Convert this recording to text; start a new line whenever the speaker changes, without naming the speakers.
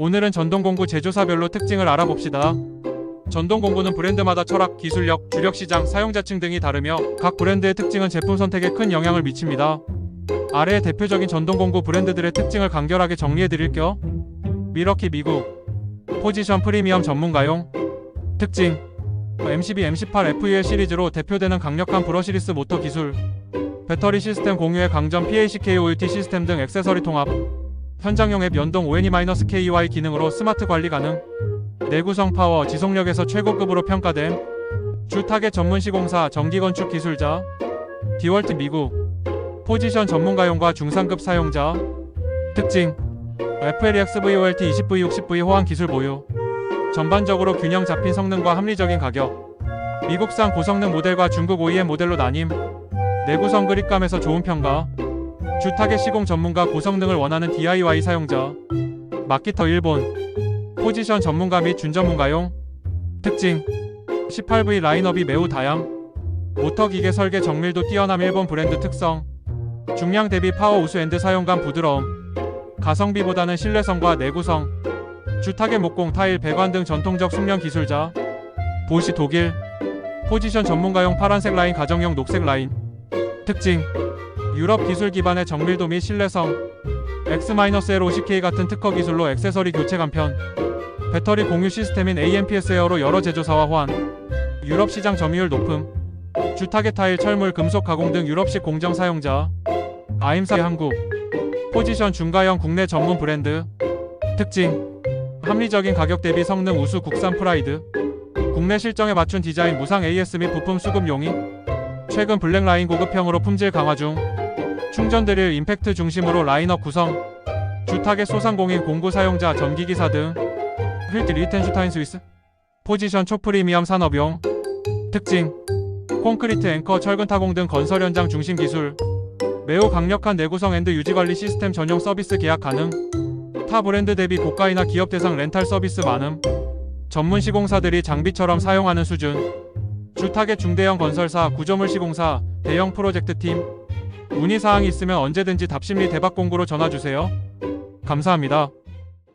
오늘은 전동공구 제조사별로 특징을 알아봅시다. 전동공구는 브랜드마다 철학, 기술력, 주력 시장, 사용자층 등이 다르며 각 브랜드의 특징은 제품 선택에 큰 영향을 미칩니다. 아래의 대표적인 전동공구 브랜드들의 특징을 간결하게 정리해 드릴게요. 미러키 미국 포지션 프리미엄 전문가용 특징 MCB M18 FUL 시리즈로 대표되는 강력한 브러시리스 모터 기술 배터리 시스템 공유의 강점 PACK OLT 시스템 등 액세서리 통합 현장용 앱 연동 ONE-KY 기능으로 스마트 관리 가능. 내구성 파워 지속력에서 최고급으로 평가됨. 주 타겟 전문 시공사 전기 건축 기술자. 디월트 미국. 포지션 전문가용과 중상급 사용자. 특징. FLEX VOLT 20V 60V 호환 기술 보유. 전반적으로 균형 잡힌 성능과 합리적인 가격. 미국산 고성능 모델과 중국 OEM 모델로 나뉜. 내구성 그립감에서 좋은 평가 주 타겟 시공 전문가 고성능을 원하는 DIY 사용자. 마키터 일본. 포지션 전문가 및 준전문가용. 특징. 18V 라인업이 매우 다양. 모터 기계 설계 정밀도 뛰어남 일본 브랜드 특성. 중량 대비 파워 우수 앤드 사용감 부드러움. 가성비보다는 신뢰성과 내구성. 주 타겟 목공 타일 배관 등 전통적 숙련 기술자. 보시 독일. 포지션 전문가용 파란색 라인 가정용 녹색 라인. 특징 유럽 기술 기반의 정밀도 및 신뢰성 X-L50K 같은 특허 기술로 액세서리 교체 간편 배터리 공유 시스템인 AMPS 에어로 여러 제조사와 호환 유럽 시장 점유율 높음 주 타겟 타일 철물 금속 가공 등 유럽식 공정 사용자 아임사 한국 포지션 중가형 국내 전문 브랜드 특징 합리적인 가격 대비 성능 우수 국산 프라이드 국내 실정에 맞춘 디자인 무상 AS 및 부품 수급 용이 최근 블랙라인 고급형으로 품질 강화 중 충전 드릴 임팩트 중심으로 라인업 구성 주타겟 소상공인 공구 사용자 전기기사 등 휠트 리텐슈타인 스위스 포지션 초프리미엄 산업용 특징 콘크리트 앵커 철근 타공 등 건설 현장 중심 기술 매우 강력한 내구성 앤드 유지 관리 시스템 전용 서비스 계약 가능 타 브랜드 대비 고가이나 기업 대상 렌탈 서비스 많음 전문 시공사들이 장비처럼 사용하는 수준 주 타겟 중대형 건설사 구조물 시공사 대형 프로젝트 팀 문의 사항이 있으면 언제든지 답심리 대박 공구로 전화 주세요. 감사합니다.